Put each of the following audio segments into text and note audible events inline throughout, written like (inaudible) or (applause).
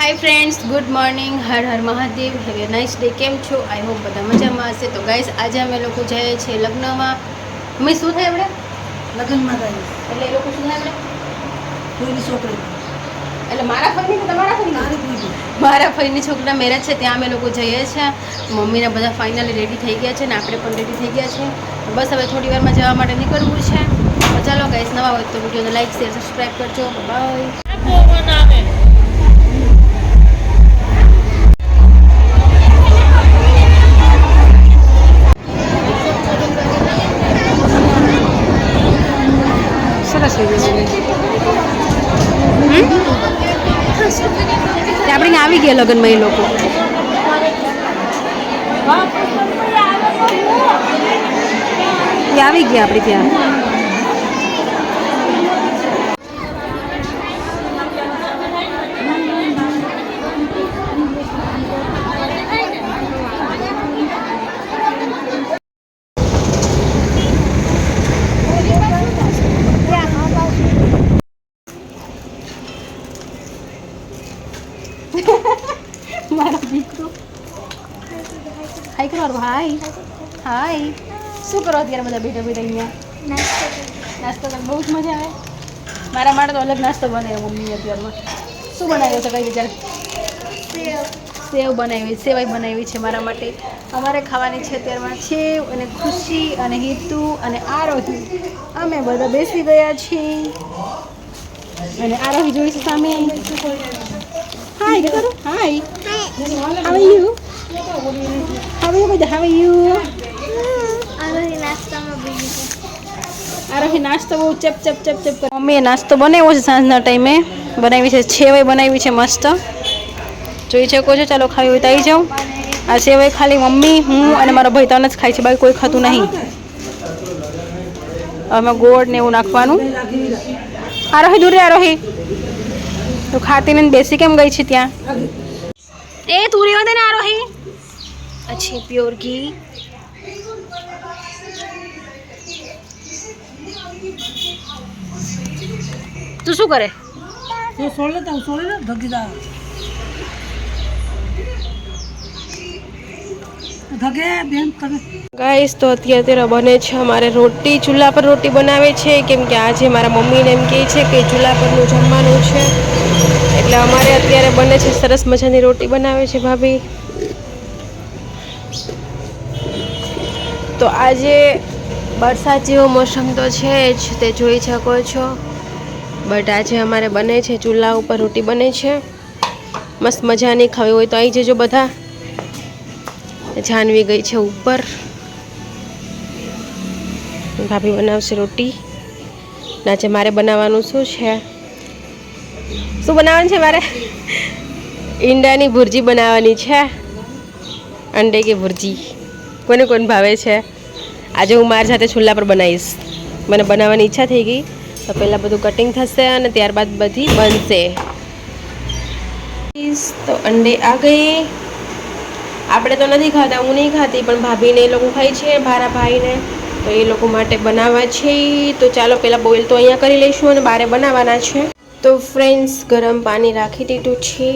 Hi friends good morning Har Har Mahadev have a nice day કેમ છો? I hope બધા મજામાં હશે. તો ગાઈસ આજે અમે લોકો જઈએ છીએ લગ્નમાં. અમે શું થાય આપણે લગ્નમાં જાય એટલે એ લોકો શું થાય આપણે કોઈની છોકરી એટલે મારા ફઈની કે તમારા ફઈની મારા ફઈની છોકરા મેરેજ છે ત્યાં અમે લોકો જઈએ છીએ. મમ્મીના બધા ફાઇનલી રેડી થઈ ગયા છે ને આપણે પણ રેડી થઈ ગયા છે બસ હવે થોડી વારમાં જવા માટે નીકળવું છે. ચાલો ગાઈસ નવા હોય તો વિડીયોને લાઈક શેર સબસ્ક્રાઈબ કરજો. બાય તે આપણે આવી ગયા લગ્નમાં એ લોકો. આવી ગયા આપણે ત્યાં મારા દીકરો હાય કરો હાય હાય શું કરો અત્યારે બધા બેઠા બેઠા અહીંયા? નાસ્તો બહુ જ મજા આવે. મારા માટે તો અલગ નાસ્તો બનાવ્યો મમ્મી અત્યારમાં. શું બનાવ્યો છે કઈ વિચાર સેવ. બનાવી સેવાઈ બનાવી છે મારા માટે. અમારે ખાવાની છે અત્યારમાં સેવ અને ખુશી અને હિતુ અને આરોહી અમે બધા બેસી ગયા છીએ. અને આરોહી જોઈશું સામે. હાય કરો. હાય હાવ are you, બધા? Are you? આરોહી નાસ્તો બહુ ચપ ચપ ચપ ચપ મમ્મીએ નાસ્તો બનાવ્યો છે સાંજના ટાઈમે. બનાવી છે છેવાઈ બનાવી છે મસ્ત. જોઈ શકો છો ચાલો ખાવી હોય તો આવી જાઉં. આ સેવાઈ ખાલી મમ્મી હું અને મારો ભાઈ તને જ ખાય છે બાકી કોઈ ખાતું નહીં. અમે ગોળ ને એવું નાખવાનું. આરોહી દૂર રે આરોહી. તો ખાતી ને બેસી કેમ ગઈ છે ત્યાં? એ તું રેવા દે ને આરોહી. અચ્છી પ્યોર ઘી. તું શું કરે? તો તમે ગાઈસ તો અત્યારે અત્યારે બને છે અમારે રોટી ચૂલા પર રોટી બનાવે છે. કેમ કે આજે મારા મમ્મીને એમ કહે છે કે ચૂલા પરનું જમવાનું છે. એટલે અમારે અત્યારે બને છે સરસ મજાની રોટી બનાવે છે ભાભી. તો આજે વરસાદ જેવો મોસમ તો છે જ, તે જોઈ શકો છો. બટ આજે અમારે બને છે, ચૂલા ઉપર રોટી બને છે. મસ્ત મજાની ખાવી હોય તો આવી જજો બધા. જાનવી ગઈ છે ઉપર. ભાભી બનાવશે રોટી. આજે મારે બનાવવાનું શું છે? શું બનાવવાનું છે મારે? ઈંડાની ભુરજી બનાવવાની છે. અંડે કે ભુરજી? કોને કોને ભાવે છે? આજે હું મારી સાથે ચૂલા પર બનાવીશ. મને બનાવવાની ઈચ્છા થઈ ગઈ. તો પહેલાં બધું કટિંગ થશે અને ત્યારબાદ બધી બનશે. તો અંડે આ ગઈ. આપણે તો નથી ખાતા, હું નહીં ખાતી, પણ ભાભીને એ લોકો ખાય છે, મારા ભાઈને. તો એ લોકો માટે બનાવવા છે તો ચાલો પહેલાં બોઇલ તો અહીંયા કરી લઈશું અને બારે બનાવવાના છે. તો ફ્રેન્ડ્સ ગરમ પાણી રાખી દીધું છે.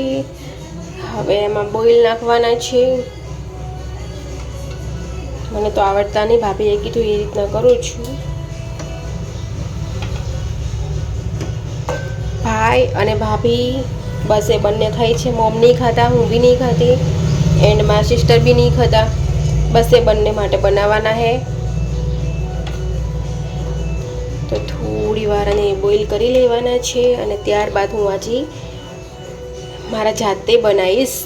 હવે એમાં બોઇલ નાખવાના છે. મને તો આવડતા નહીં ભાભીએ કીધું એ રીતના કરું છું. ભાઈ અને ભાભી, બસ એ બંને થાય છે. મોમ નહીં ખાતા, હું બી નહીં ખાતી એન્ડ મારા સિસ્ટર બી નહીં ખાતા. બસ એ બંને માટે બનાવવાના હે. તો થોડી વાર આને બોઇલ કરી લેવાના છે અને ત્યારબાદ હું આજે મારા જાતે બનાવીશ.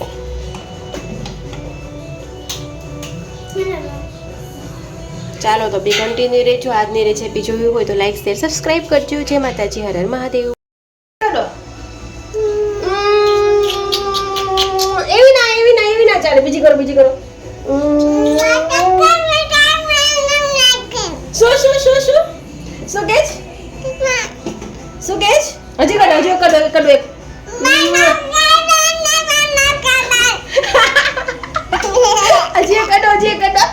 ચાલો તો બી કન્ટિન્યુ રહેજો. આજની રેસીપી જોવી હોય તો લાઈક શેર સબસ્ક્રાઈબ કરજો. જય માતાજી. હર હર મહાદેવ. ચાલો. એવી ના એવી ના એવી ના ચાલે. બીજી કરો બીજી કરો. શું શું શું શું? શું કે શું કે હજી કરો હજી કરો કરો એક. (laughs) હજી કરો હજી કરો.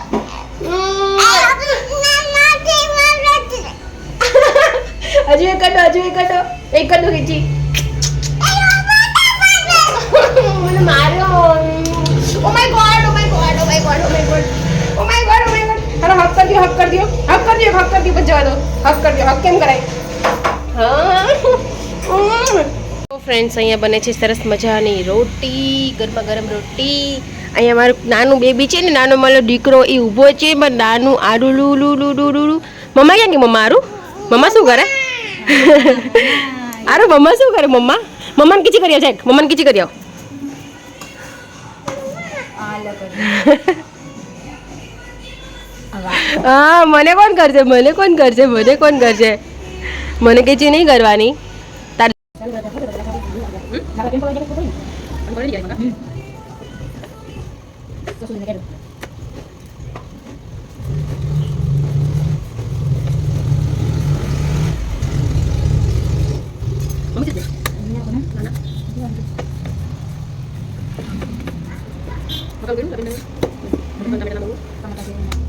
હજી એક કટો હજુ એક કટો એક કટો ખીચી માર્યો ઓ my god oh my god oh my god oh my god oh my god oh my god હાલો હક કરી દો હક કરી દો હક કરી દો હક કરી દો જવા દો હક કરી દો હક કેમ કરાય હા ફ્રેન્ડ્સ અહીંયા બને છે સરસ મજાની રોટી ગરમા ગરમ રોટી અહીંયા મારું નાનું બેબી છે ને નાનો મારો દીકરો એ ઊભો છે પણ નાનું આડું લુ લુ લુ લુ લુ લુ મમ્મા ક્યાં ગઈ મમ્મા આરું મમ્મા શું કરે (laughs) આરું મમ્મા શું કરે મમ્મા? મમ્માને કીચી કરી આવ છે મમ્માને કીચી કરી આવ. (laughs) હા મને કોણ કરશે મને કોણ કરશે મને કોણ કરશે મને કીચી નહીં કરવાની. Bakal ganun, sabi na. Ano Bakal sabi na lang. Tama kasi yun.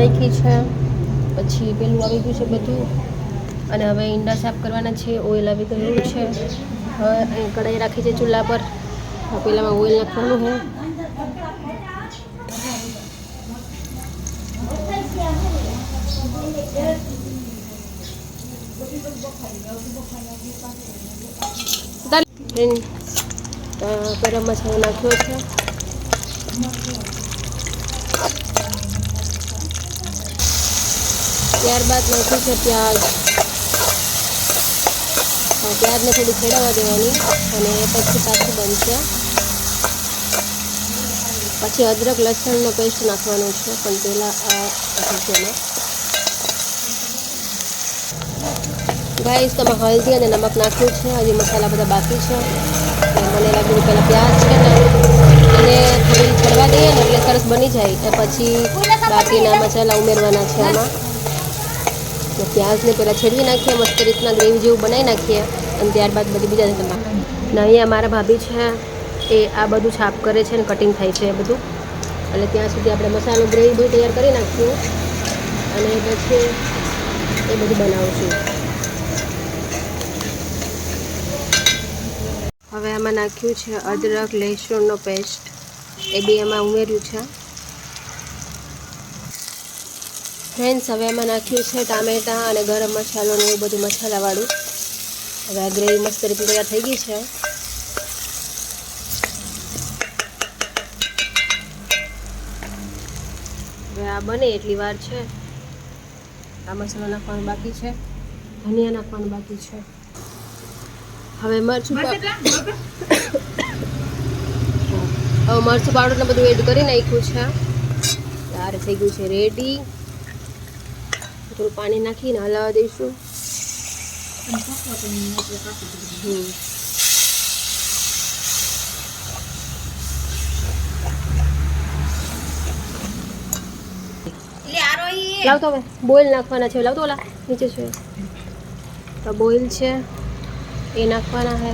નાખી છે. પછી પેલું આવી ગયું છે બધું. અને હવે ઈંડા સાફ કરવાના છે ઓઇલ આવી ગયું છે. હવે કઢાઈ રાખી છે ચૂલા પર. પહેલાંમાં ઓઇલ નાખવાનું છે. ગરમ મસાલો નાખ્યો છે. ત્યારબાદ નાખ્યું છે પ્યાજ પ્યાજને થોડી ખેડાવા દેવાની અને પછી પાછું બનશે. પછી અદરક, લસણનો પેસ્ટ નાખવાનો છે, પણ પહેલાં આ ગાઈસ તમે હલ્દી અને નમક નાખ્યું છે, હજી મસાલા બધા બાકી છે. મને લાગ્યું પહેલાં પ્યાજ છે ને, એને થોડી ચડવા દઈએ ને એટલે સરસ બની જાય. પછી બાકીના મસાલા ઉમેરવાના છે આમાં. તો પ્યાઝને પહેલાં છેડવી નાખીએ, મસ્ત રીતના ગ્રેવી જેવું બનાવી નાખીએ અને ત્યારબાદ બધી બીજા રીતના ને અહીંયા મારા ભાભી છે, એ આ બધું છાપ કરે છે ને કટિંગ થાય છે એ બધું. એટલે ત્યાં સુધી આપણે મસાલો, ગ્રેવી બધું તૈયાર કરી નાખીએ. અને પછી એ બધું બનાવશું. હવે આમાં નાખ્યું છે અદરક લહેસુનનો પેસ્ટ એ બી એમાં ઉમેર્યું છે. ફ્રેન્ડ્સ હવે એમાં નાખ્યું છે ટામેટાં અને ગરમ મસાલો ને એવું બધું મસાલાવાળું. હવે આ ગ્રેવી મસ્ત રીતે તૈયાર થઈ ગઈ છે. હવે આ બને એટલી વાર છે. આ મસાલો નાખવાનો બાકી છે. ધનિયા નાખવાનું બાકી છે. હવે મરચું હવે મરચું પાવડર ને બધું એડ કરી નાખ્યું છે. ત્યારે થઈ ગયું છે રેડી થોડું પાણી નાખીને હલાવા દઈશું. લાવતો લાવ તો હવે. બોઇલ નાખવાના છે. લાવ તો ઓલા નીચે છે. તો બોઇલ છે. એ નાખવાના છે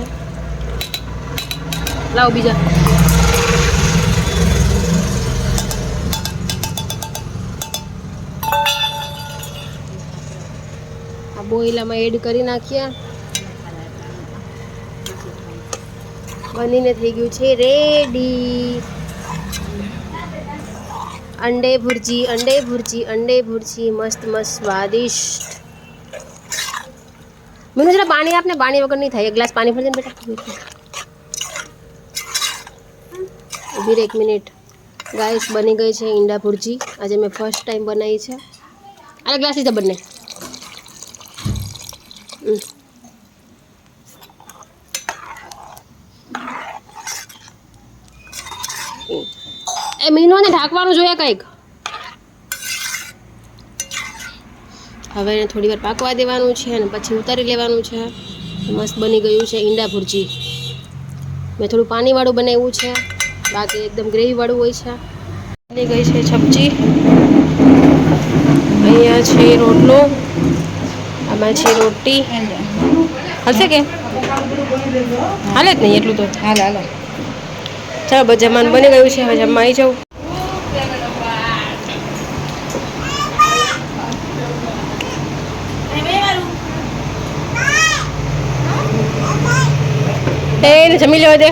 લાવ બીજા. આમાં એડ કરી નાખ્યા. બનીને થઈ ગયું છે રેડી. અંડે ભુરજી અંડે ભુરજી અંડે ભુરજી, મસ્ત મસ્ત, સ્વાદિષ્ટ. મને જરા પાણી આપને, પાણી વગર નહીં થાય. એક ગ્લાસ પાણી ભરી દે બેટા. ઊભી એક મિનિટ. ગાઈસ, બની ગઈ છે ઈંડા ભુરજી. આજે મેં ફર્સ્ટ ટાઈમ બનાવી છે. આ ગ્લાસ લીધા બંને. એ મીનોને ઢાંકવાનું જોઈએ કંઈક. હવે એને થોડી વાર પાકવા દેવાનું છે અને પછી ઉતારી લેવાનું છે. મસ્ત બની ગયું છે ઈંડા ભુરજી. મેં થોડું પાણીવાળું બનાવ્યું છે. બાકી એકદમ ગ્રેવીવાળું હોય છે. બની ગઈ છે સબ્જી અહીંયા છે રોટલો. આમાં છે રોટી. હશે કે? હાલે જ નહીં એટલું તો. હાલ હાલો. ચાલો જમવાનું બની ગયું છે. હવે જમવા આવી જાઉં. એને જમી લેવા દે